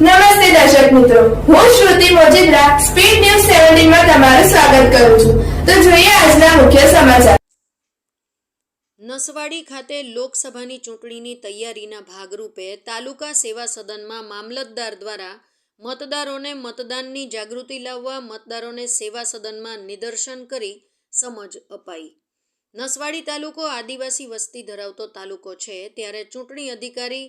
નમસ્તે દર્શક મિત્રો. હું શ્રુતિ મોજીદ્રા સ્પીડ ન્યૂઝ સેવન્ટીનમાં તમારું સ્વાગત કરું છું. તો જોઈએ આજના મુખ્ય સમાચાર. નસવાડી ખાતે લોકસભાની ચૂંટણીની તૈયારીના ભાગરૂપે તાલુકા સેવા સદનમાં મામલતદાર દ્વારા મતદારોને મતદાનની જાગૃતિ લાવવા મતદારોને સેવા સદનમાં નિદર્શન કરી સમજ અપાઈ. નસવાડી તાલુકો આદિવાસી વસ્તી ધરાવતો તાલુકો છે, ત્યારે ચૂંટણી અધિકારી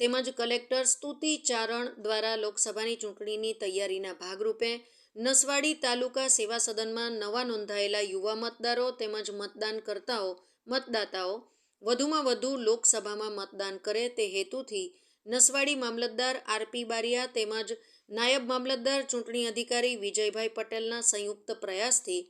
તેમજ કલેક્ટર સ્તુતિ ચારણ દ્વારા લોકસભાની ચૂંટણીની તૈયારીના ભાગરૂપે નસવાડી તાલુકા સેવા સદનમાં નવા નોંધાયેલા યુવા મતદારો તેમજ મતદાનકર્તાઓ, મતદાતાઓ વધુમાં વધુ લોકસભામાં મતદાન કરે તે હેતુથી નસવાડી મામલતદાર આરપી બારિયા તેમજ નાયબ મામલતદાર ચૂંટણી અધિકારી વિજયભાઈ પટેલના સંયુક્ત પ્રયાસથી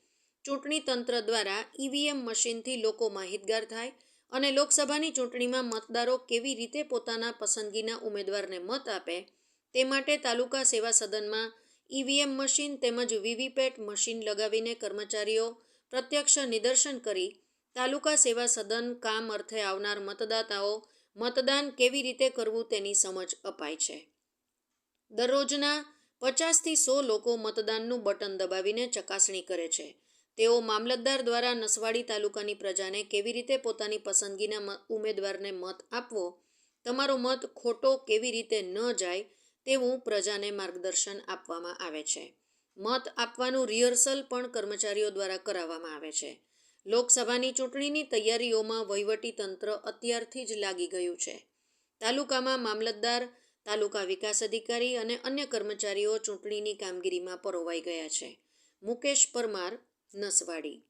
ચૂંટણી તંત્ર દ્વારા ઈવીએમ મશીનથી લોકો માહિતગાર થાય અને લોકસભાની ચૂંટણીમાં મતદારો કેવી રીતે પોતાના પસંદગીના ઉમેદવારને મત આપે તે માટે તાલુકા સેવા સદનમાં ઈવીએમ મશીન તેમજ વીવીપેટ મશીન લગાવીને કર્મચારીઓ પ્રત્યક્ષ નિદર્શન કરી તાલુકા સેવા સદન કામ અર્થે આવનાર મતદાતાઓ મતદાન કેવી રીતે કરવું તેની સમજ અપાય છે. દરરોજના પચાસથી સો લોકો મતદાનનું બટન દબાવીને ચકાસણી કરે છે. તેઓ મામલતદાર દ્વારા નસવાડી તાલુકાની પ્રજાને કેવી રીતે પોતાની પસંદગીના ઉમેદવારને મત આપવો, તમારો મત ખોટો કેવી રીતે ન જાય તેવું પ્રજાને માર્ગદર્શન આપવામાં આવે છે. મત આપવાનું રિહર્સલ પણ કર્મચારીઓ દ્વારા કરાવવામાં આવે છે. લોકસભાની ચૂંટણીની તૈયારીઓમાં વહીવટી તંત્ર અત્યારથી જ લાગી ગયું છે. તાલુકામાં મામલતદાર, તાલુકા વિકાસ અધિકારી અને અન્ય કર્મચારીઓ ચૂંટણીની કામગીરીમાં પરોવાઈ ગયા છે. મુકેશ પરમાર નસવાડી